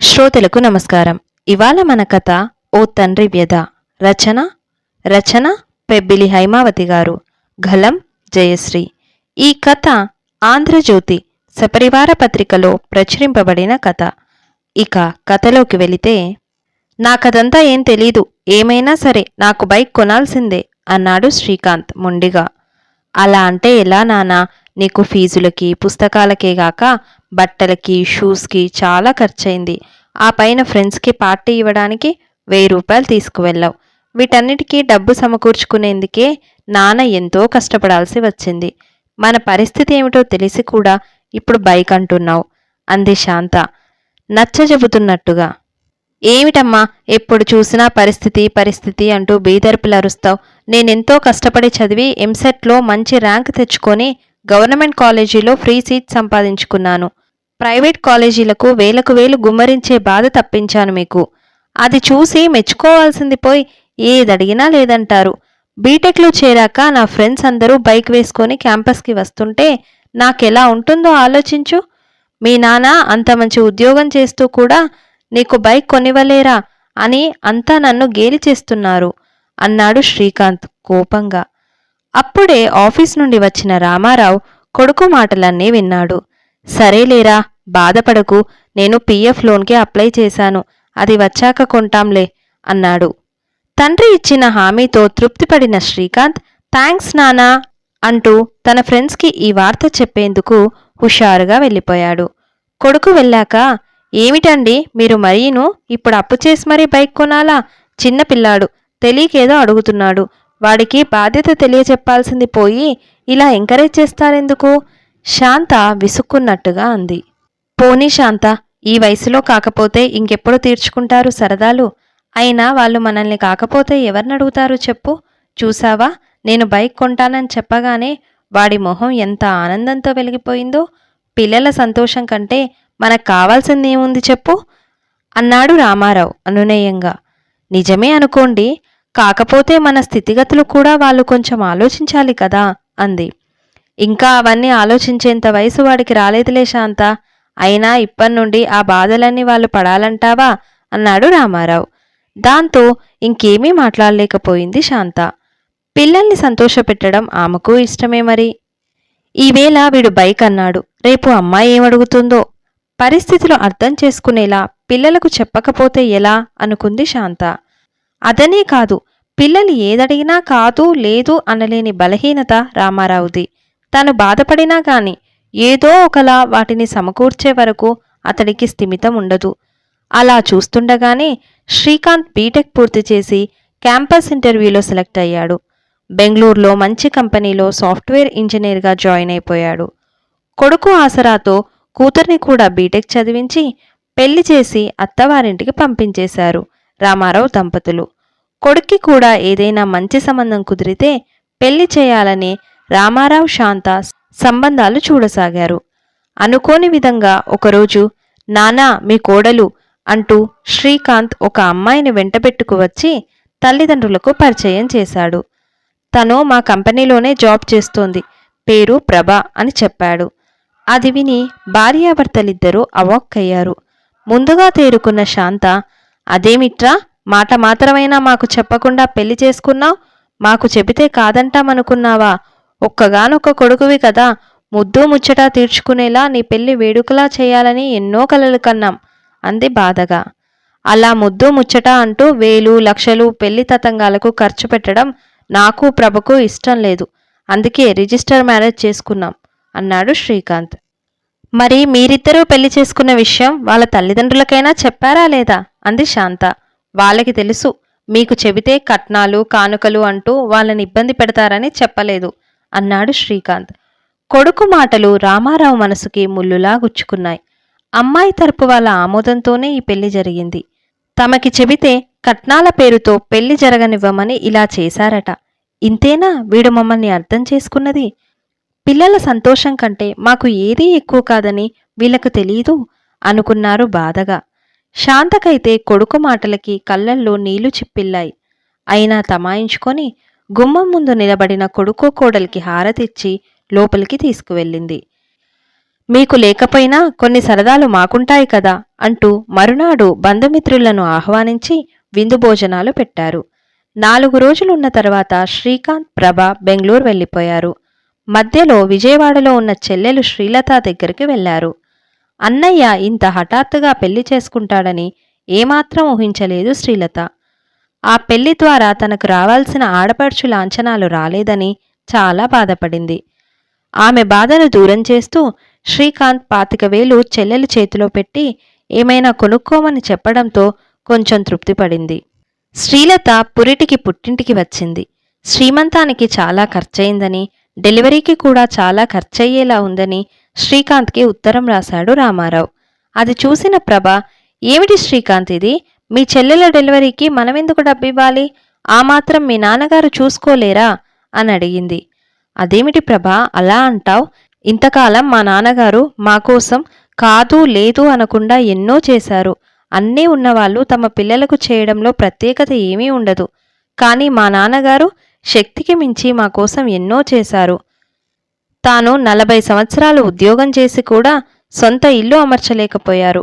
శ్రోతలకు నమస్కారం. ఇవాళ మన కథ ఓ తండ్రి వ్యధ. రచన రచన పెబ్బిలి హైమావతి గారు. గలం జయశ్రీ. ఈ కథ ఆంధ్రజ్యోతి సపరివార పత్రికలో ప్రచురింపబడిన కథ. ఇక కథలోకి వెళితే నాకదంతా ఏం తెలీదు ఏమైనా సరే నాకు బైక్ కొనాల్సిందే అన్నాడు శ్రీకాంత్ మొండిగా. అలా అంటే ఎలా నానా నీకు ఫీజులకి పుస్తకాలకే గాక బట్టలకి షూస్కి చాలా ఖర్చయింది. ఆ పైన ఫ్రెండ్స్కి పార్టీ ఇవ్వడానికి వెయ్యి రూపాయలు తీసుకువెళ్ళావు. వీటన్నిటికీ డబ్బు సమకూర్చుకునేందుకే నాన్న ఎంతో కష్టపడాల్సి వచ్చింది. మన పరిస్థితి ఏమిటో తెలిసి కూడా ఇప్పుడు బైక్ అంటున్నావు. అంది శాంత. నచ్చ చెబుతున్నట్టుగా ఏమిటమ్మా ఎప్పుడు చూసినా పరిస్థితి పరిస్థితి అంటూ బీదర్పులు అరుస్తావు. నేనెంతో కష్టపడి చదివి ఎంసెట్లో మంచి ర్యాంక్ తెచ్చుకొని గవర్నమెంట్ కాలేజీలో ఫ్రీ సీట్ సంపాదించుకున్నాను. ప్రైవేట్ కాలేజీలకు వేలకు వేలు గుమ్మరించే బాధ తప్పించాను మీకు. అది చూసి మెచ్చుకోవాల్సింది పోయి ఏదడిగినా లేదంటారు. బీటెక్లో చేరాక నా ఫ్రెండ్స్ అందరూ బైక్ వేసుకొని క్యాంపస్కి వస్తుంటే నాకెలా ఉంటుందో ఆలోచించు. మీ నాన్న అంత మంచి ఉద్యోగం చేస్తూ కూడా నీకు బైక్ కొనివ్వలేరా అని అంతా నన్ను గేలి చేస్తున్నారు అన్నాడు శ్రీకాంత్ కోపంగా. అప్పుడే ఆఫీస్ నుండి వచ్చిన రామారావు కొడుకు మాటలన్నీ విన్నాడు. సరేలేరా బాధపడకు నేను పీఎఫ్ లోన్కి అప్లై చేశాను అది వచ్చాక కొంటాంలే అన్నాడు. తండ్రి ఇచ్చిన హామీతో తృప్తిపడిన శ్రీకాంత్ థ్యాంక్స్ నానా అంటూ తన ఫ్రెండ్స్కి ఈ వార్త చెప్పేందుకు హుషారుగా వెళ్ళిపోయాడు. కొడుకు వెళ్ళాక ఏమిటండి మీరు మరీను? ఇప్పుడు అప్పు చేసి మరీ బైక్ కొనాలా? చిన్న పిల్లాడు తెలియకేదో అడుగుతున్నాడు. వాడికి బాధ్యత తెలియచెప్పాల్సింది పోయి ఇలా ఎంకరేజ్ చేస్తారెందుకు? శాంత విసుక్కున్నట్టుగా అంది. పోనీ శాంత ఈ వయసులో కాకపోతే ఇంకెప్పుడు తీర్చుకుంటారు సరదాలు? అయినా వాళ్ళు మనల్ని కాకపోతే ఎవరిని అడుగుతారు చెప్పు? చూసావా? నేను బైక్ కొంటానని చెప్పగానే వాడి మొహం ఎంత ఆనందంతో వెలిగిపోయిందో? పిల్లల సంతోషం కంటే మనకు కావాల్సింది ఏముంది చెప్పు? అన్నాడు రామారావు అనునయంగా. నిజమే అనుకోండి కాకపోతే మన స్థితిగతులు కూడా వాళ్ళు కొంచెం ఆలోచించాలి కదా అంది. ఇంకా అవన్నీ ఆలోచించేంత వయసు వాడికి రాలేదులే శాంత. అయినా ఇప్పటి నుండి ఆ బాధలన్నీ వాళ్ళు పడాలంటావా? అన్నాడు రామారావు. దాంతో ఇంకేమీ మాట్లాడలేకపోయింది శాంత. పిల్లల్ని సంతోషపెట్టడం ఆమెకు ఇష్టమే మరి. ఈవేళ వీడు బైక్ అన్నాడు. రేపు అమ్మాయి ఏమడుగుతుందో? పరిస్థితులు అర్థం చేసుకునేలా పిల్లలకు చెప్పకపోతే ఎలా? అనుకుంది శాంత. అదనే కాదు పిల్లలు ఏదడిగినా కాదు లేదు అనలేని బలహీనత రామారావుది. తను బాధపడినా గాని ఏదో ఒకలా వాటిని సమకూర్చే వరకు అతడికి స్థిమితం ఉండదు. అలా చూస్తుండగానే శ్రీకాంత్ బీటెక్ పూర్తి చేసి క్యాంపస్ ఇంటర్వ్యూలో సెలెక్ట్ అయ్యాడు. బెంగళూరులో మంచి కంపెనీలో సాఫ్ట్వేర్ ఇంజనీర్గా జాయిన్ అయిపోయాడు. కొడుకు ఆసరాతో కూతుర్ని కూడా బీటెక్ చదివించి పెళ్ళి చేసి అత్తవారింటికి పంపించేశారు రామారావు దంపతులు. కొడుక్కి కూడా ఏదైనా మంచి సంబంధం కుదిరితే పెళ్ళి చేయాలని రామారావు శాంత సంబంధాలు చూడసాగారు. అనుకోని విధంగా ఒకరోజు నానా మీ కోడలు అంటూ శ్రీకాంత్ ఒక అమ్మాయిని వెంటబెట్టుకు వచ్చి తల్లిదండ్రులకు పరిచయం చేశాడు. తను మా కంపెనీలోనే జాబ్ చేస్తోంది పేరు ప్రభ అని చెప్పాడు. అది విని భార్యాభర్తలిద్దరూ అవాక్కయ్యారు. ముందుగా తేరుకున్న శాంత అదేమిట్రా మాట మాత్రమైనా మాకు చెప్పకుండా పెళ్ళి చేసుకున్నావు? మాకు చెబితే కాదంటామనుకున్నావా? ఒక్కగానొక్క కొడుకువి కదా. ముద్దు ముచ్చట తీర్చుకునేలా నీ పెళ్ళి వేడుకలా చేయాలని ఎన్నో కలలు కన్నాం. అంది బాధగా. అలా ముద్దు ముచ్చట అంటూ వేలు లక్షలు పెళ్ళి తతంగాలకు ఖర్చు పెట్టడం నాకు ప్రభకు ఇష్టం లేదు. అందుకే రిజిస్టర్ మ్యారేజ్ చేసుకున్నాం అన్నాడు శ్రీకాంత్. మరి మీరిద్దరూ పెళ్ళి చేసుకున్న విషయం వాళ్ళ తల్లిదండ్రులకైనా చెప్పారా లేదా? అంది శాంత. వాళ్ళకి తెలుసు మీకు చెబితే కట్నాలు కానుకలు అంటూ వాళ్ళని ఇబ్బంది పెడతారని చెప్పలేదు. అన్నాడు శ్రీకాంత్. కొడుకు మాటలు రామారావు మనసుకి ముల్లులా గుచ్చుకున్నాయి. అమ్మాయి తరపు వాళ్ళ ఆమోదంతోనే ఈ పెళ్ళి జరిగింది. తమకి చెబితే కట్నాల పేరుతో పెళ్ళి జరగనివ్వమని ఇలా చేశారట. ఇంతేనా వీడు మమ్మల్ని అర్థం చేసుకున్నది? పిల్లల సంతోషం కంటే మాకు ఏదీ ఎక్కువ కాదని వీళ్ళకు తెలీదు అనుకున్నారు బాధగా. శాంతకైతే కొడుకు మాటలకి కళ్ళల్లో నీళ్ళు చిప్పిల్లాయి. అయినా తమాయించుకొని గుమ్మం ముందు నిలబడిన కొడుకో కోడలికి హారతిచ్చి లోపలికి తీసుకువెళ్ళింది. మీకు లేకపోయినా కొన్ని సరదాలు మాకుంటాయి కదా అంటూ మరునాడు బంధుమిత్రులను ఆహ్వానించి విందు భోజనాలు పెట్టారు. నాలుగు రోజులున్న తర్వాత శ్రీకాంత్ ప్రభ బెంగళూరు వెళ్ళిపోయారు. మధ్యలో విజయవాడలో ఉన్న చెల్లెలు శ్రీలత దగ్గరికి వెళ్ళారు అన్నయ్య ఇంత హఠాత్తుగా పెళ్ళి చేసుకుంటాడని ఏమాత్రం ఊహించలేదు శ్రీలత. ఆ పెళ్ళి ద్వారా తనకు రావాల్సిన ఆడపడుచు లాంఛనాలు రాలేదని చాలా బాధపడింది. ఆమె బాధను దూరం చేస్తూ శ్రీకాంత్ పాతిక వేలు చెల్లెలి చేతిలో పెట్టి ఏమైనా కొనుక్కోమని చెప్పడంతో కొంచెం తృప్తిపడింది. శ్రీలత పురిటికి పుట్టింటికి వచ్చింది. శ్రీమంతానికి చాలా ఖర్చయిందని డెలివరీకి కూడా చాలా ఖర్చయ్యేలా ఉందని శ్రీకాంత్కి ఉత్తరం రాశాడు రామారావు. అది చూసిన ప్రభ ఏమిటి శ్రీకాంత్ ఇది? మీ చెల్లెల డెలివరీకి మనమెందుకు డబ్బివ్వాలి? ఆ మాత్రం మీ నాన్నగారు చూసుకోలేరా? అని అడిగింది. అదేమిటి ప్రభా అలా అంటావ్? ఇంతకాలం మా నాన్నగారు మా కోసం కాదు లేదు అనకుండా ఎన్నో చేశారు. అన్నీ ఉన్నవాళ్ళు తమ పిల్లలకు చేయడంలో ప్రత్యేకత ఏమీ ఉండదు. కానీ మా నాన్నగారు శక్తికి మించి మా కోసం ఎన్నో చేశారు. తాను నలభై సంవత్సరాలు ఉద్యోగం చేసి కూడా సొంత ఇల్లు అమర్చలేకపోయారు.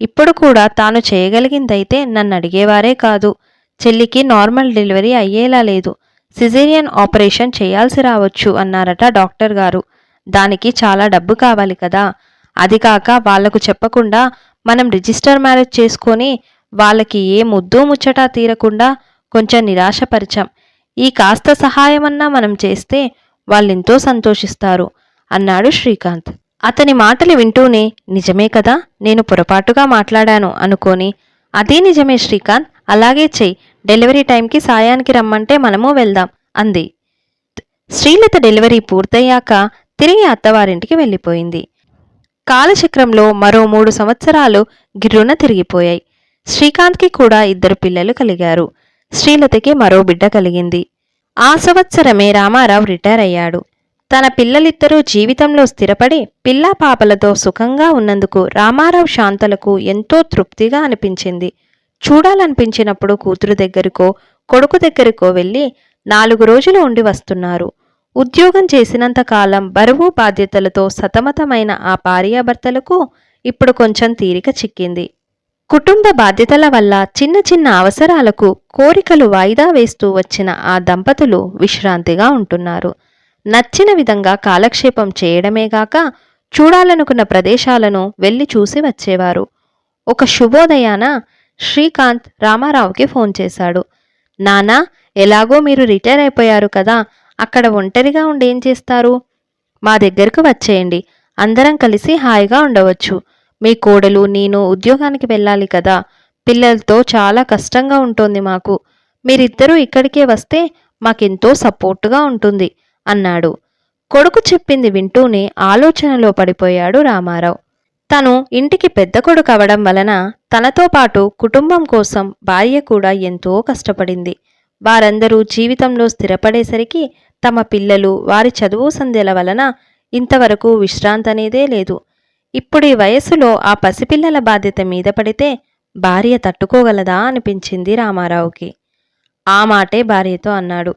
ఇప్పుడు కూడా తాను చేయగలిగిందైతే నన్ను అడిగేవారే కాదు. చెల్లికి నార్మల్ డెలివరీ అయ్యేలా లేదు. సిజేరియన్ ఆపరేషన్ చేయాల్సి రావచ్చు అన్నారట డాక్టర్ గారు. దానికి చాలా డబ్బు కావాలి కదా. అది కాక వాళ్ళకు చెప్పకుండా మనం రిజిస్టర్ మ్యారేజ్ చేసుకొని వాళ్ళకి ఏ ముద్దు ముచ్చటా తీరకుండా కొంచెం నిరాశపరిచాం. ఈ కాస్త సహాయమన్నా మనం చేస్తే వాళ్ళెంతో సంతోషిస్తారు అన్నాడు శ్రీకాంత్. అతని మాటలు వింటూనే నిజమే కదా నేను పొరపాటుగా మాట్లాడాను అనుకోని అదే నిజమే శ్రీకాంత్ అలాగే చెయ్యి డెలివరీ టైంకి సాయానికి రమ్మంటే మనము వెళ్దాం అంది. శ్రీలత డెలివరీ పూర్తయ్యాక తిరిగి అత్తవారింటికి వెళ్ళిపోయింది. కాలచక్రంలో మరో మూడు సంవత్సరాలు గిర్రున తిరిగిపోయాయి. శ్రీకాంత్కి కూడా ఇద్దరు పిల్లలు కలిగారు. శ్రీలతకి మరో బిడ్డ కలిగింది. ఆ సంవత్సరమే రామారావు రిటైర్ అయ్యాడు. తన పిల్లలిద్దరూ జీవితంలో స్థిరపడి పిల్లా పాపలతో సుఖంగా ఉన్నందుకు రామారావు శాంతలకు ఎంతో తృప్తిగా అనిపించింది. చూడాలనిపించినప్పుడు కూతురు దగ్గరకో కొడుకు దగ్గరకో వెళ్ళి నాలుగు రోజులు ఉండి వస్తున్నారు. ఉద్యోగం చేసినంత కాలం బరువు బాధ్యతలతో సతమతమైన ఆ భార్యాభర్తలకు ఇప్పుడు కొంచెం తీరిక చిక్కింది. కుటుంబ బాధ్యతల వల్ల చిన్న చిన్న అవసరాలకు కోరికలు వాయిదా వేస్తూ వచ్చిన ఆ దంపతులు విశ్రాంతిగా ఉంటున్నారు. నచ్చిన విధంగా కాలక్షేపం చేయడమేగాక చూడాలనుకున్న ప్రదేశాలను వెళ్ళి చూసి వచ్చేవారు. ఒక శుభోదయాన శ్రీకాంత్ రామారావుకి ఫోన్ చేశాడు. నానా ఎలాగో మీరు రిటైర్ అయిపోయారు కదా అక్కడ ఒంటరిగా ఉండి ఏం చేస్తారు? మా దగ్గరకు వచ్చేయండి. అందరం కలిసి హాయిగా ఉండవచ్చు. మీ కోడలు నేను ఉద్యోగానికి వెళ్ళాలి కదా. పిల్లలతో చాలా కష్టంగా ఉంటుంది మాకు. మీరిద్దరూ ఇక్కడికే వస్తే మాకెంతో సపోర్టుగా ఉంటుంది. అన్నాడు. కొడుకు చెప్పింది వింటూనే ఆలోచనలో పడిపోయాడు రామారావు. తను ఇంటికి పెద్ద కొడుకు అవడం వలన తనతో పాటు కుటుంబం కోసం భార్య కూడా ఎంతో కష్టపడింది. వారందరూ జీవితంలో స్థిరపడేసరికి తమ పిల్లలు వారి చదువు సంధ్యల వలన ఇంతవరకు విశ్రాంతి అనేదే లేదు. ఇప్పుడు ఈ వయసులో ఆ పసిపిల్లల బాధ్యత మీద పడితే భార్య తట్టుకోగలదా అనిపించింది రామారావుకి. ఆ మాటే భార్యతో అన్నాడు.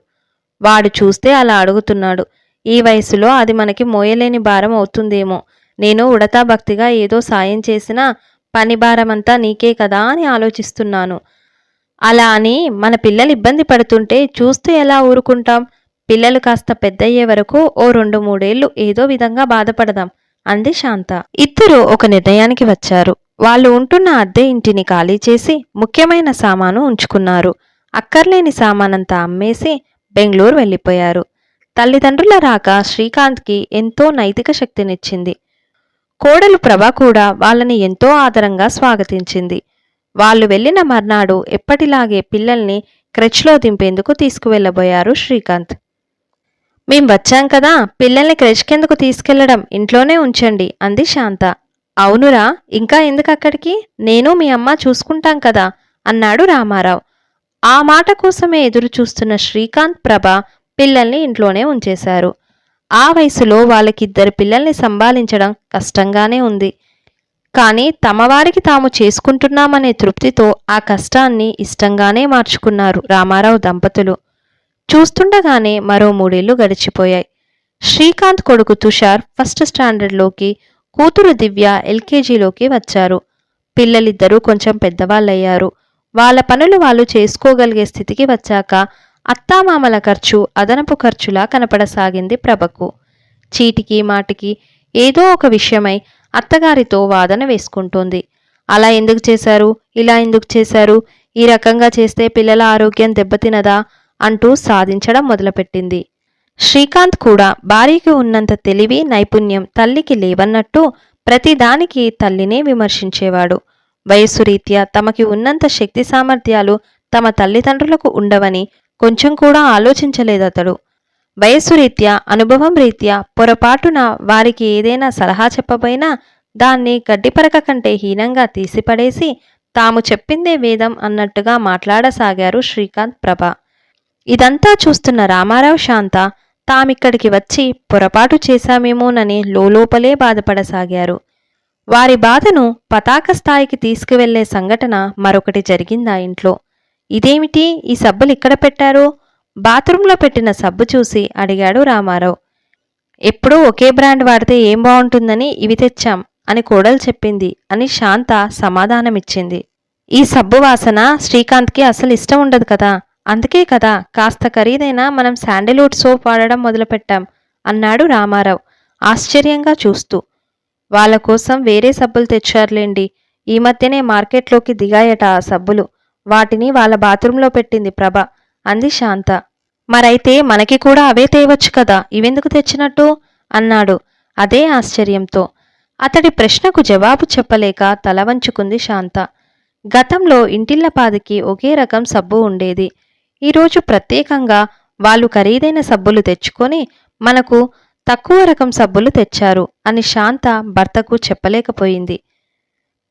వాడు చూస్తే అలా అడుగుతున్నాడు. ఈ వయసులో అది మనకి మోయలేని భారం అవుతుందేమో. నేను ఉడతా భక్తిగా ఏదో సాయం చేసినా పని భారమంతా నీకే కదా అని ఆలోచిస్తున్నాను. అలా అని మన పిల్లలు ఇబ్బంది పడుతుంటే చూస్తూ ఎలా ఊరుకుంటాం? పిల్లలు కాస్త పెద్దయ్యే వరకు ఓ రెండు మూడేళ్ళు ఏదో విధంగా బాధపడదాం అంది శాంత. ఇద్దరు ఒక నిర్ణయానికి వచ్చారు. వాళ్ళు ఉంటున్న అద్దె ఇంటిని ఖాళీ చేసి ముఖ్యమైన సామాను ఉంచుకున్నారు. అక్కర్లేని సామానంతా అమ్మేసి బెంగళూరు వెళ్ళిపోయారు. తల్లిదండ్రుల రాక శ్రీకాంత్కి ఎంతో నైతిక శక్తినిచ్చింది. కోడలు ప్రభ కూడా వాళ్ళని ఎంతో ఆదరంగా స్వాగతించింది. వాళ్ళు వెళ్ళిన మర్నాడు ఎప్పటిలాగే పిల్లల్ని క్రెచ్లో దింపేందుకు తీసుకువెళ్ళబోయారు శ్రీకాంత్. మేం వచ్చాం కదా పిల్లల్ని క్రెచ్కెందుకు తీసుకెళ్ళడం? ఇంట్లోనే ఉంచండి అంది శాంత. అవునురా ఇంకా ఎందుకు అక్కడికి నేను మీ అమ్మ చూసుకుంటాం కదా అన్నాడు రామారావు. ఆ మాట కోసమే ఎదురు చూస్తున్న శ్రీకాంత్ ప్రభ పిల్లల్ని ఇంట్లోనే ఉంచేశారు. ఆ వయసులో వాళ్ళకిద్దరు పిల్లల్ని సంభాలించడం కష్టంగానే ఉంది. కానీ తమవారికి తాము చేసుకుంటున్నామనే తృప్తితో ఆ కష్టాన్ని ఇష్టంగానే మార్చుకున్నారు రామారావు దంపతులు. చూస్తుండగానే మరో మూడేళ్ళు గడిచిపోయాయి. శ్రీకాంత్ కొడుకు తుషార్ ఫస్ట్ స్టాండర్డ్లోకి కూతురు దివ్య ఎల్కేజీలోకి వచ్చారు. పిల్లలిద్దరూ కొంచెం పెద్దవాళ్ళయ్యారు. వాళ్ళ పనులు వాళ్ళు చేసుకోగలిగే స్థితికి వచ్చాక అత్తామామల ఖర్చు అదనపు ఖర్చులా కనపడసాగింది ప్రభకు. చీటికి మాటికి ఏదో ఒక విషయమై అత్తగారితో వాదన వేసుకుంటోంది. అలా ఎందుకు చేశారు? ఇలా ఎందుకు చేశారు? ఈ రకంగా చేస్తే పిల్లల ఆరోగ్యం దెబ్బతినదా? అంటూ సాధించడం మొదలుపెట్టింది. శ్రీకాంత్ కూడా భార్యకి ఉన్నంత తెలివి నైపుణ్యం తల్లికి లేవన్నట్టు ప్రతిదానికి తల్లినే విమర్శించేవాడు. వయస్సు రీత్యా తమకి ఉన్నంత శక్తి సామర్థ్యాలు తమ తల్లిదండ్రులకు ఉండవని కొంచెం కూడా ఆలోచించలేదతడు. వయస్సు రీత్యా అనుభవం రీత్యా పొరపాటున వారికి ఏదైనా సలహా చెప్పబోయినా దాన్ని గడ్డిపరక కంటే హీనంగా తీసిపడేసి తాము చెప్పిందే వేదం అన్నట్టుగా మాట్లాడసాగారు శ్రీకాంత్ ప్రభ. ఇదంతా చూస్తున్న రామారావు శాంత తామిక్కడికి వచ్చి పొరపాటు చేశామేమోనని లోలోపలే బాధపడసాగారు. వారి బాధను పతాక స్థాయికి తీసుకువెళ్ళే సంఘటన మరొకటి జరిగిందా ఇంట్లో? ఇదేమిటి? ఈ సబ్బులు ఇక్కడ పెట్టారు? బాత్రూంలో పెట్టిన సబ్బు చూసి అడిగాడు రామారావు. ఎప్పుడూ ఒకే బ్రాండ్ వాడితే ఏం బాగుంటుందని ఇవి తెచ్చాం అని కోడలు చెప్పింది అని శాంత సమాధానమిచ్చింది. ఈ సబ్బు వాసన శ్రీకాంత్కి అసలు ఇష్టం ఉండదు కదా? అందుకే కదా కాస్త ఖరీదైన మనం శాండిల్వుడ్ సోప్ వాడడం మొదలుపెట్టాం అన్నాడు రామారావు ఆశ్చర్యంగా చూస్తూ. వాళ్ళ కోసం వేరే సబ్బులు తెచ్చారులేండి. ఈ మధ్యనే మార్కెట్లోకి దిగాయట ఆ సబ్బులు. వాటిని వాళ్ళ బాత్రూంలో పెట్టింది ప్రభ. అంది శాంత. మరైతే మనకి కూడా అవే తేవచ్చు కదా. ఇవెందుకు తెచ్చినట్టు? అన్నాడు. అదే ఆశ్చర్యంతో. అతడి ప్రశ్నకు జవాబు చెప్పలేక తల వంచుకుంది శాంత. గతంలో ఇంటిళ్ళపాదికి ఒకే రకం సబ్బు ఉండేది. ఈరోజు ప్రత్యేకంగా వాళ్ళు ఖరీదైన సబ్బులు తెచ్చుకొని మనకు తక్కువ రకం సబ్బులు తెచ్చారు అని శాంత భర్తకు చెప్పలేకపోయింది.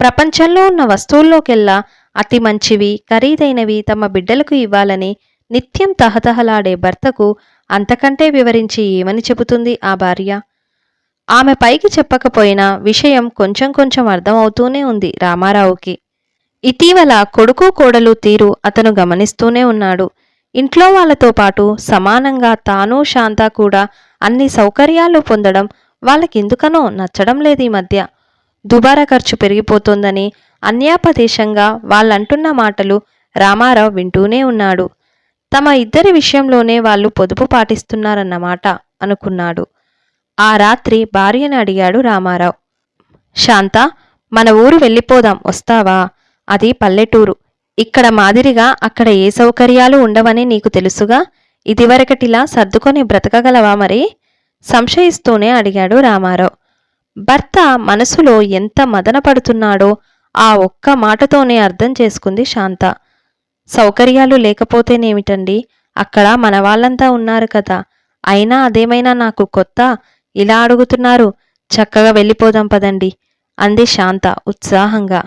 ప్రపంచంలో ఉన్న వస్తువుల్లోకెల్లా అతి మంచివి ఖరీదైనవి తమ బిడ్డలకు ఇవ్వాలని నిత్యం తహతహలాడే భర్తకు అంతకంటే వివరించి ఏమని చెబుతుంది ఆ భార్య? ఆమె పైకి చెప్పకపోయినా విషయం కొంచెం కొంచెం అర్థమవుతూనే ఉంది రామారావుకి. ఇటీవల కొడుకు కోడలు తీరు అతను గమనిస్తూనే ఉన్నాడు. ఇంట్లో వాళ్ళతో పాటు సమానంగా తాను శాంత కూడా అన్ని సౌకర్యాలు పొందడం వాళ్ళకెందుకనో నచ్చడం లేదు ఈ మధ్య. దుబారా ఖర్చు పెరిగిపోతోందని అన్యాపదేశంగా వాళ్ళంటున్న మాటలు రామారావు వింటూనే ఉన్నాడు. తమ ఇద్దరి విషయంలోనే వాళ్ళు పొదుపు పాటిస్తున్నారన్నమాట అనుకున్నాడు. ఆ రాత్రి భార్యను అడిగాడు రామారావు. శాంత మన ఊరు వెళ్ళిపోదాం వస్తావా? అది పల్లెటూరు. ఇక్కడ మాదిరిగా అక్కడ ఏ సౌకర్యాలు ఉండవని నీకు తెలుసుగా? ఇదివరకటిలా సర్దుకొని బ్రతకగలవా మరి? సంశయిస్తూనే అడిగాడు రామారావు. భర్త మనసులో ఎంత మదన పడుతున్నాడో ఆ ఒక్క మాటతోనే అర్థం చేసుకుంది శాంత. సౌకర్యాలు లేకపోతేనేమిటండి? అక్కడ మన వాళ్ళంతా ఉన్నారు కదా. అయినా అదేమైనా నాకు కొత్త? ఇలా అడుగుతున్నారు. చక్కగా వెళ్ళిపోదాం పదండి అంది శాంత ఉత్సాహంగా.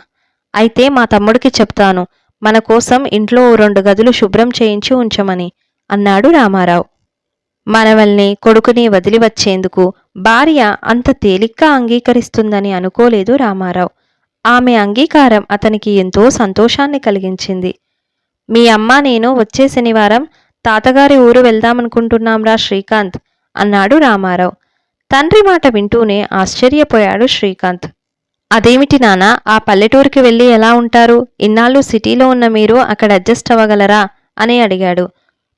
అయితే మా తమ్ముడికి చెప్తాను. మన కోసం ఇంట్లో ఓ రెండు గదులు శుభ్రం చేయించి ఉంచమని. అన్నాడు రామారావు. మనవల్ని కొడుకుని వదిలి వచ్చేందుకు భార్య అంత తేలిగ్గా అంగీకరిస్తుందని అనుకోలేదు రామారావు. ఆమె అంగీకారం అతనికి ఎంతో సంతోషాన్ని కలిగించింది. మీ అమ్మ నేను వచ్చే శనివారం తాతగారి ఊరు వెళ్దామనుకుంటున్నాంరా శ్రీకాంత్ అన్నాడు రామారావు. తండ్రి మాట వింటూనే ఆశ్చర్యపోయాడు శ్రీకాంత్. అదేమిటి నానా ఆ పల్లెటూరికి వెళ్ళి ఎలా ఉంటారు? ఇన్నాళ్ళు సిటీలో ఉన్న మీరు అక్కడ అడ్జస్ట్ అవ్వగలరా? అని అడిగాడు.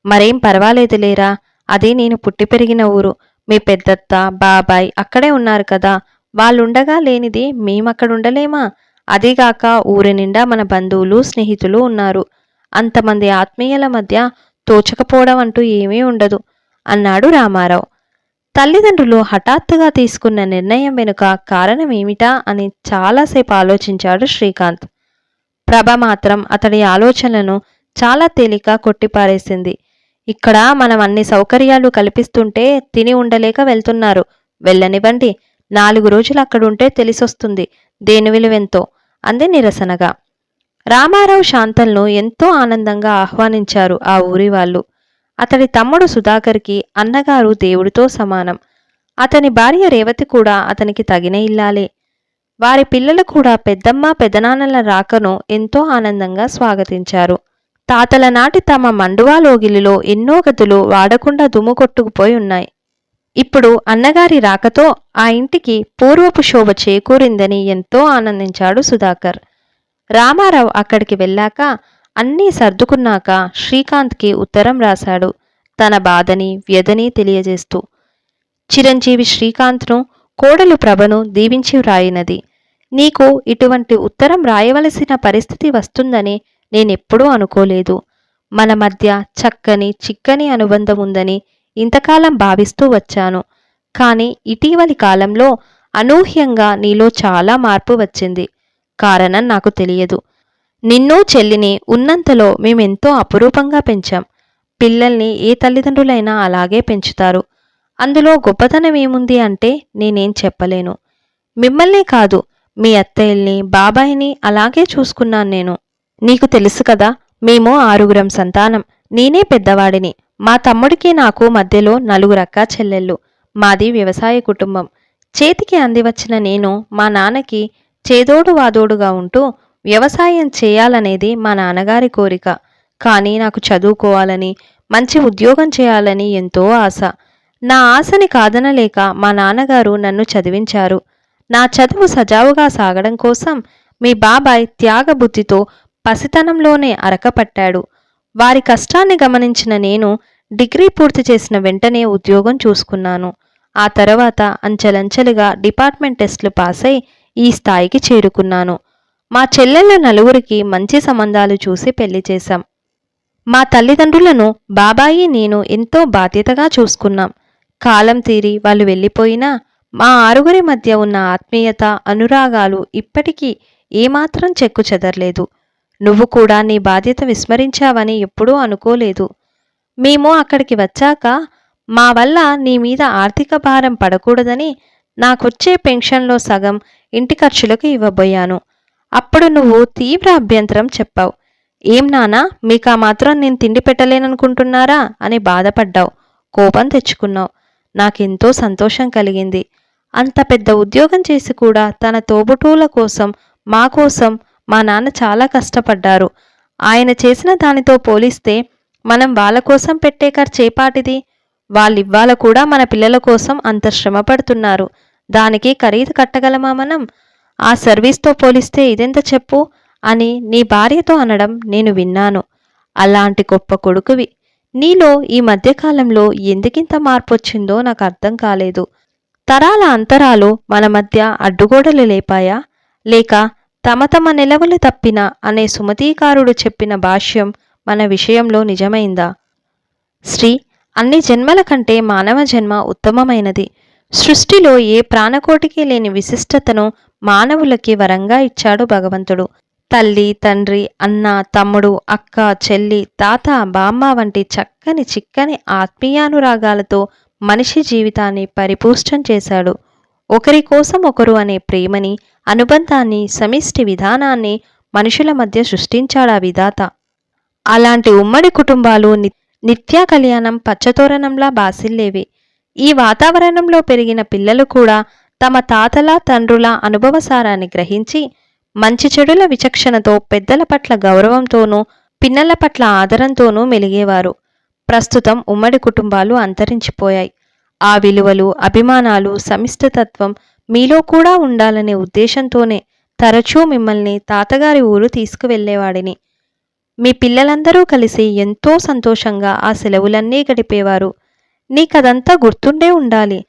మరేం పర్వాలేదు లేరా? అది నేను పుట్టి పెరిగిన ఊరు. మీ పెద్దత్త బాబాయ్ అక్కడే ఉన్నారు కదా. వాళ్ళుండగా లేనిది మేమక్కడ ఉండలేమా అదీగాక ఊరి నిండా మన బంధువులు స్నేహితులు ఉన్నారు. అంతమంది ఆత్మీయుల మధ్య తోచకపోవడం అంటూ ఏమీ ఉండదు అన్నాడు రామారావు. తల్లిదండ్రులు హఠాత్తుగా తీసుకున్న నిర్ణయం వెనుక కారణమేమిటా అని చాలాసేపు ఆలోచించాడు శ్రీకాంత్. ప్రభ మాత్రం అతడి ఆలోచనలను చాలా తేలిక కొట్టిపారేసింది. ఇక్కడ మనం అన్ని సౌకర్యాలు కల్పిస్తుంటే తిని ఉండలేక వెళ్తున్నారు. వెళ్ళనివ్వండి. నాలుగు రోజులు అక్కడుంటే తెలిసొస్తుంది. దేని విలువెంతో? అంది నిరసనగా. రామారావు శాంతల్ను ఎంతో ఆనందంగా ఆహ్వానించారు ఆ ఊరి వాళ్ళు. అతడి తమ్ముడు సుధాకర్కి అన్నగారు దేవుడితో సమానం. అతని భార్య రేవతి కూడా అతనికి తగిన ఇల్లాలే. వారి పిల్లలు కూడా పెద్దమ్మ పెదనాన్నల రాకను ఎంతో ఆనందంగా స్వాగతించారు. తాతల నాటి తమ మండువా లోగిలిలో ఎన్నో గదులు వాడకుండా దుమ్ము కొట్టుకుపోయి ఉన్నాయి. ఇప్పుడు అన్నగారి రాకతో ఆ ఇంటికి పూర్వపు శోభ చేకూరిందని ఎంతో ఆనందించాడు సుధాకర్. రామారావు అక్కడికి వెళ్ళాక అన్నీ సర్దుకున్నాక శ్రీకాంత్కి ఉత్తరం రాశాడు. తన బాధని వ్యధని తెలియజేస్తూ చిరంజీవి శ్రీకాంత్ను కోడలు ప్రభను దీవించి వ్రాయినది నీకు ఇటువంటి ఉత్తరం రాయవలసిన పరిస్థితి వస్తుందని నేనెప్పుడూ అనుకోలేదు. మన మధ్య చక్కని చిక్కని అనుబంధం ఉందని ఇంతకాలం భావిస్తూ వచ్చాను. కానీ ఇటీవలి కాలంలో అనూహ్యంగా నీలో చాలా మార్పు వచ్చింది. కారణం నాకు తెలియదు. నిన్ను చెల్లిని ఉన్నంతలో మేమెంతో అపురూపంగా పెంచాం. పిల్లల్ని ఏ తల్లిదండ్రులైనా అలాగే పెంచుతారు. అందులో గొప్పతనం ఏముంది అంటే నేనేం చెప్పలేను. మిమ్మల్నే కాదు మీ అత్తయ్యల్ని బాబాయిని అలాగే చూసుకున్నాను నేను. నీకు తెలుసు కదా మేము ఆరుగురం సంతానం. నేనే పెద్దవాడిని. మా తమ్ముడికి నాకు మధ్యలో నలుగురక్క చెల్లెళ్ళు. మాది వ్యవసాయ కుటుంబం. చేతికి అందివచ్చిన నేను మా నాన్నకి చేదోడు వాదోడుగా ఉంటూ వ్యవసాయం చేయాలనేది మా నాన్నగారి కోరిక. కానీ నాకు చదువుకోవాలని మంచి ఉద్యోగం చేయాలని ఎంతో ఆశ. నా ఆశని కాదనలేక మా నాన్నగారు నన్ను చదివించారు. నా చదువు సజావుగా సాగడం కోసం మీ బాబాయ్ త్యాగబుద్ధితో పసితనంలోనే అరకపట్టాడు. వారి కష్టాన్ని గమనించిన నేను డిగ్రీ పూర్తి చేసిన వెంటనే ఉద్యోగం చూసుకున్నాను. ఆ తర్వాత అంచెలంచెలుగా డిపార్ట్మెంట్ టెస్టులు పాస్ అయి ఈ స్థాయికి చేరుకున్నాను. మా చెల్లెళ్ళ నలుగురికి మంచి సంబంధాలు చూసి పెళ్ళి చేశాం. మా తల్లిదండ్రులను బాబాయి నేను ఎంతో బాధ్యతగా చూసుకున్నాం. కాలం తీరి వాళ్ళు వెళ్ళిపోయినా మా ఆరుగురి మధ్య ఉన్న ఆత్మీయత అనురాగాలు ఇప్పటికీ ఏమాత్రం చెక్కు చెదరలేదు. నువ్వు కూడా నీ బాధ్యత విస్మరించావని ఎప్పుడూ అనుకోలేదు. మేము అక్కడికి వచ్చాక మా వల్ల నీ మీద ఆర్థిక భారం పడకూడదని నాకొచ్చే పెన్షన్లో సగం ఇంటి ఖర్చులకు ఇవ్వబోయాను. అప్పుడు నువ్వు తీవ్ర అభ్యంతరం చెప్పావు. ఏం నానా మీకు ఆ మాత్రం నేను తిండి పెట్టలేననుకుంటున్నారా? అని బాధపడ్డావు. కోపం తెచ్చుకున్నావు. నాకెంతో సంతోషం కలిగింది. అంత పెద్ద ఉద్యోగం చేసి కూడా తన తోబుటూల కోసం మా కోసం మా నాన్న చాలా కష్టపడ్డారు. ఆయన చేసిన దానితో పోలిస్తే మనం వాళ్ళ కోసం పెట్టే ఖర్చేపాటిది వాళ్ళివ్వాల కూడా మన పిల్లల కోసం అంత శ్రమ పడుతున్నారు. దానికి ఖరీదు కట్టగలమా మనం? ఆ సర్వీస్తో పోలిస్తే ఇదెంత చెప్పు? అని నీ భార్యతో అనడం నేను విన్నాను. అలాంటి గొప్ప కొడుకువి. నీలో ఈ మధ్యకాలంలో ఎందుకింత మార్పు వచ్చిందో నాకు అర్థం కాలేదు. తరాల అంతరాలు మన మధ్య అడ్డుగోడలు లేపాయా? లేక తమ తమ నిలవలు తప్పిన అనే సుమతీకారుడు చెప్పిన భాష్యం మన విషయంలో నిజమైందా? శ్రీ అన్ని జన్మల కంటే మానవ జన్మ ఉత్తమమైనది. సృష్టిలో ఏ ప్రాణకోటికి లేని విశిష్టతను మానవులకి వరంగా ఇచ్చాడు భగవంతుడు. తల్లి తండ్రి అన్న తమ్ముడు అక్క చెల్లి తాత బామ్మ వంటి చక్కని చిక్కని ఆత్మీయానురాగాలతో మనిషి జీవితాన్ని పరిపుష్టం చేశాడు. ఒకరి కోసం ఒకరు అనే ప్రేమని అనుబంధాన్ని సమిష్టి విధానాన్ని మనుషుల మధ్య సృష్టించాడా విధాత? అలాంటి ఉమ్మడి కుటుంబాలు ని- కళ్యాణం పచ్చతోరణంలా బాసిల్లేవి. ఈ వాతావరణంలో పెరిగిన పిల్లలు కూడా తమ తాతల తండ్రుల అనుభవసారాన్ని గ్రహించి మంచి చెడుల విచక్షణతో పెద్దల పట్ల గౌరవంతోనూ పిన్నల పట్ల ఆదరంతోనూ మెలిగేవారు. ప్రస్తుతం ఉమ్మడి కుటుంబాలు అంతరించిపోయాయి. ఆ విలువలు అభిమానాలు సమిష్టతత్వం మీలో కూడా ఉండాలనే ఉద్దేశంతోనే తరచూ మిమ్మల్ని తాతగారి ఊరు తీసుకువెళ్ళేవాడిని. మీ పిల్లలందరూ కలిసి ఎంతో సంతోషంగా ఆ సెలవులన్నీ గడిపేవారు. నీకదంతా గుర్తుండే ఉండాలి.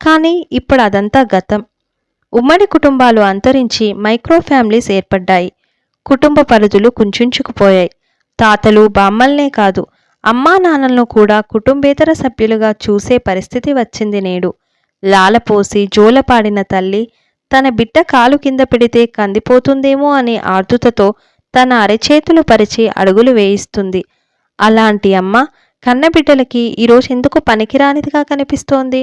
కానీ ఇప్పుడు అదంతా గతం. ఉమ్మడి కుటుంబాలు అంతరించి మైక్రో ఫ్యామిలీస్ ఏర్పడ్డాయి. కుటుంబ పరిధులు కుంచుకుపోయాయి తాతలు బామ్మల్నే కాదు అమ్మా నాన్నలను కూడా కుటుంబేతర సభ్యులుగా చూసే పరిస్థితి వచ్చింది నేడు. లాలపోసి జోలపాడిన తల్లి తన బిడ్డ కాలు కింద పెడితే కందిపోతుందేమో అనే ఆర్దుతతో తన అరచేతులు పరిచి అడుగులు వేయిస్తుంది. అలాంటి అమ్మ కన్నబిడ్డలకి ఈరోజు ఎందుకు పనికిరానిదిగా కనిపిస్తోంది?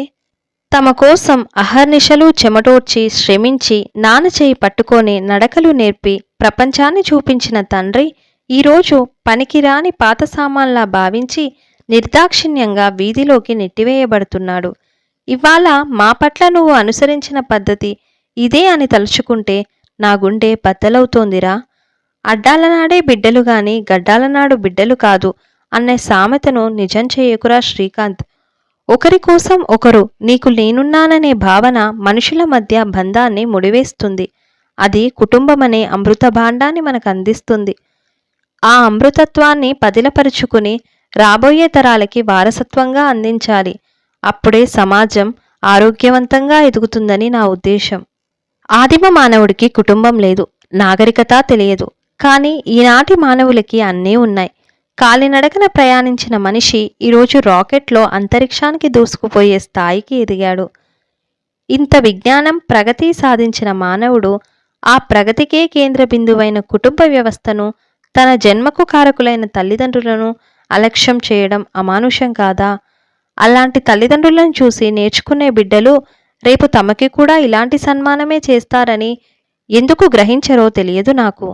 తమ కోసం అహర్నిశలు చెమటోడ్చి శ్రమించి నాన్న చేయి పట్టుకొని నడకలు నేర్పి ప్రపంచాన్ని చూపించిన తండ్రి ఈరోజు పనికిరాని పాత సామాన్లా భావించి నిర్దాక్షిణ్యంగా వీధిలోకి నెట్టివేయబడుతున్నాడు. ఇవాళ మా పట్ల నువ్వు అనుసరించిన పద్ధతి ఇదే అని తలుచుకుంటే నా గుండె బద్దలవుతోందిరా. అడ్డాలనాడే బిడ్డలు గాని గడ్డాలనాడు బిడ్డలు కాదు అనే సామెతను నిజం చేయకురా శ్రీకాంత్. ఒకరి కోసం ఒకరు నీకు నేనున్నాననే భావన మనుషుల మధ్య బంధాన్ని ముడివేస్తుంది. అది కుటుంబమనే అమృత భాండాన్ని మనకు అందిస్తుంది. ఆ అమృతత్వాన్ని పదిలపరుచుకుని రాబోయే తరాలకి వారసత్వంగా అందించాలి. అప్పుడే సమాజం ఆరోగ్యవంతంగా ఎదుగుతుందని నా ఉద్దేశం. ఆదిమ మానవుడికి కుటుంబం లేదు నాగరికత తెలియదు. కానీ ఈనాటి మానవులకి అన్నీ ఉన్నాయి. కాలినడకన ప్రయాణించిన మనిషి ఈరోజు రాకెట్లో అంతరిక్షానికి దూసుకుపోయే స్థాయికి ఎదిగాడు. ఇంత విజ్ఞానం ప్రగతి సాధించిన మానవుడు ఆ ప్రగతికే కేంద్ర బిందువైన కుటుంబ వ్యవస్థను తన జన్మకు కారకులైన తల్లిదండ్రులను అలక్ష్యం చేయడం అమానుషం కాదా? అలాంటి తల్లిదండ్రులను చూసి నేర్చుకునే బిడ్డలు రేపు తమకి కూడా ఇలాంటి సన్మానమే చేస్తారని ఎందుకు గ్రహించరో తెలియదు నాకు.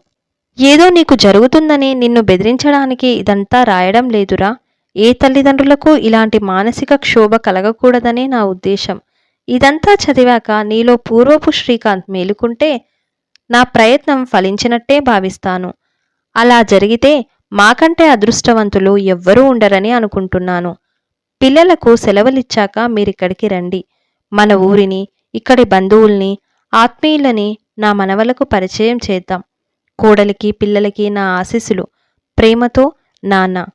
ఏదో నీకు జరుగుతుందని నిన్ను బెదిరించడానికి ఇదంతా రాయడం లేదురా? ఏ తల్లిదండ్రులకు ఇలాంటి మానసిక క్షోభ కలగకూడదనే నా ఉద్దేశం. ఇదంతా చదివాక నీలో పూర్వపు శ్రీకాంత్ మేలుకుంటే నా ప్రయత్నం ఫలించినట్టే భావిస్తాను. అలా జరిగితే మాకంటే అదృష్టవంతులు ఎవ్వరూ ఉండరని అనుకుంటున్నాను. పిల్లలకు సెలవులిచ్చాక మీరిక్కడికి రండి. మన ఊరిని ఇక్కడి బంధువుల్ని ఆత్మీయులని నా మనవలకు పరిచయం చేద్దాం. కోడలికి పిల్లలకి నా ఆశీస్సులు. ప్రేమతో నాన్న.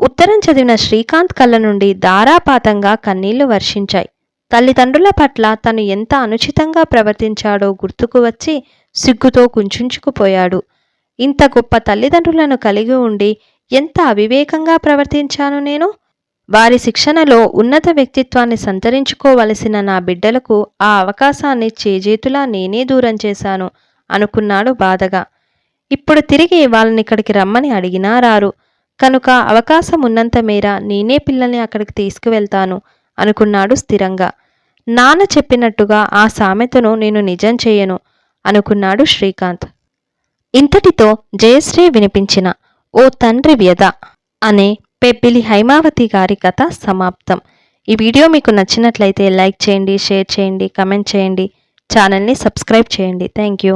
ఉత్తరం చదివిన శ్రీకాంత్ కళ్ళ నుండి ధారాపాతంగా కన్నీళ్ళు వర్షించాయి. తల్లిదండ్రుల పట్ల తను ఎంత అనుచితంగా ప్రవర్తించాడో గుర్తుకు వచ్చి సిగ్గుతో కుంచుకుపోయాడు ఇంత గొప్ప తల్లిదండ్రులను కలిగి ఉండి ఎంత అవివేకంగా ప్రవర్తించాను నేను? వారి శిక్షణలో ఉన్నత వ్యక్తిత్వాన్ని సంతరించుకోవలసిన నా బిడ్డలకు ఆ అవకాశాన్ని చేజేతులా నేనే దూరం చేశాను అనుకున్నాడు బాధగా. ఇప్పుడు తిరిగి వాళ్ళని ఇక్కడికి రమ్మని అడిగినా రారు. కనుక అవకాశం ఉన్నంత మేర నేనే పిల్లల్ని అక్కడికి తీసుకువెళ్తాను అనుకున్నాడు స్థిరంగా. నాన్న చెప్పినట్టుగా ఆ సామెతను నేను నిజం చేయను అనుకున్నాడు శ్రీకాంత్. ఇంతటితో జయశ్రీ వినిపించిన ఓ తండ్రి వ్యధ అనే పెబ్బిలి హైమావతి గారి కథ సమాప్తం. ఈ వీడియో మీకు నచ్చినట్లయితే లైక్ చేయండి షేర్ చేయండి కమెంట్ చేయండి ఛానల్ని సబ్స్క్రైబ్ చేయండి. Thank you.